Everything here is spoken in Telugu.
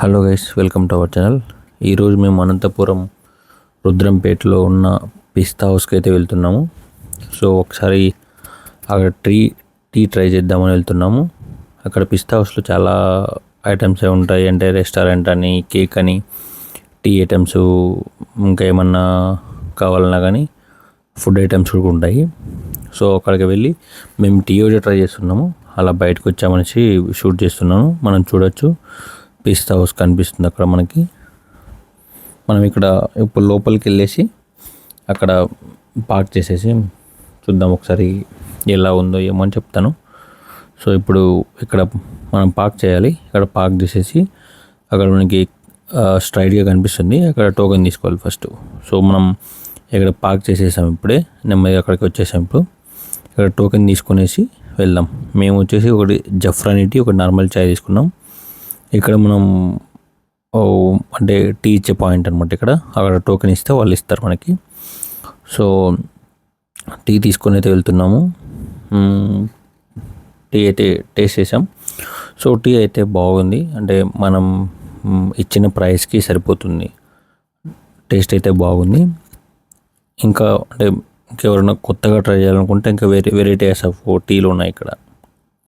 Hello guys welcome to our channel ఈరోజు మేము అనంతపురం రుద్రంపేటలో ఉన్న పిస్తా హౌస్కి అయితే వెళ్తున్నాము. సో ఒకసారి అక్కడ ట్రీ టీ ట్రై చేద్దామని వెళ్తున్నాము. అక్కడ పిస్తా హౌస్లో చాలా ఐటమ్స్ ఉంటాయి అంటే రెస్టారెంట్ అని కేక్ అని టీ ఐటమ్స్ ఇంకా ఏమన్నా కావాలన్నా కానీ ఫుడ్ ఐటమ్స్ కూడా ఉంటాయి. సో అక్కడికి వెళ్ళి మేము టీ ఒకటి ట్రై చేస్తున్నాము. అలా బయటకు వచ్చామనేసి షూట్ చేస్తున్నాను. మనం చూడొచ్చు. పిస్తా హౌస్ కనిపిస్తుంది అక్కడ మనకి. మనం ఇక్కడ ఇప్పుడు లోపలికి వెళ్ళేసి అక్కడ పార్క్ చేసేసి చూద్దాం ఒకసారి ఎలా ఉందో ఏమో అని చెప్తాను. సో ఇప్పుడు ఇక్కడ మనం పార్క్ చేయాలి. ఇక్కడ పార్క్ చేసేసి అక్కడ మనకి స్ట్రైట్గా కనిపిస్తుంది. అక్కడ టోకెన్ తీసుకోవాలి ఫస్ట్. సో మనం ఇక్కడ పార్క్ చేసేసాం ఇప్పుడే. నెమ్మదిగా అక్కడికి వచ్చేసాం ఇప్పుడు. ఇక్కడ టోకెన్ తీసుకునేసి వెళ్దాం. మేము వచ్చేసి ఒకటి జఫ్రానిటీ ఒక నార్మల్ చాయ్ తీసుకున్నాం. ఇక్కడ మనం అంటే టీ ఇచ్చే పాయింట్ అనమాట ఇక్కడ. అక్కడ టోకెన్ ఇస్తే వాళ్ళు ఇస్తారు మనకి. సో టీ తీసుకొని అయితే వెళ్తున్నాము. టీ అయితే టేస్ట్ చేసాం సో టీ అయితే బాగుంది. అంటే మనం ఇచ్చిన ప్రైస్కి సరిపోతుంది. టేస్ట్ అయితే బాగుంది. ఇంకా అంటే ఇంకెవరైనా కొత్తగా ట్రై చేయాలనుకుంటే ఇంకా వెరీ వెరైటీస్ ఆఫ్ టీలు ఉన్నాయి ఇక్కడ.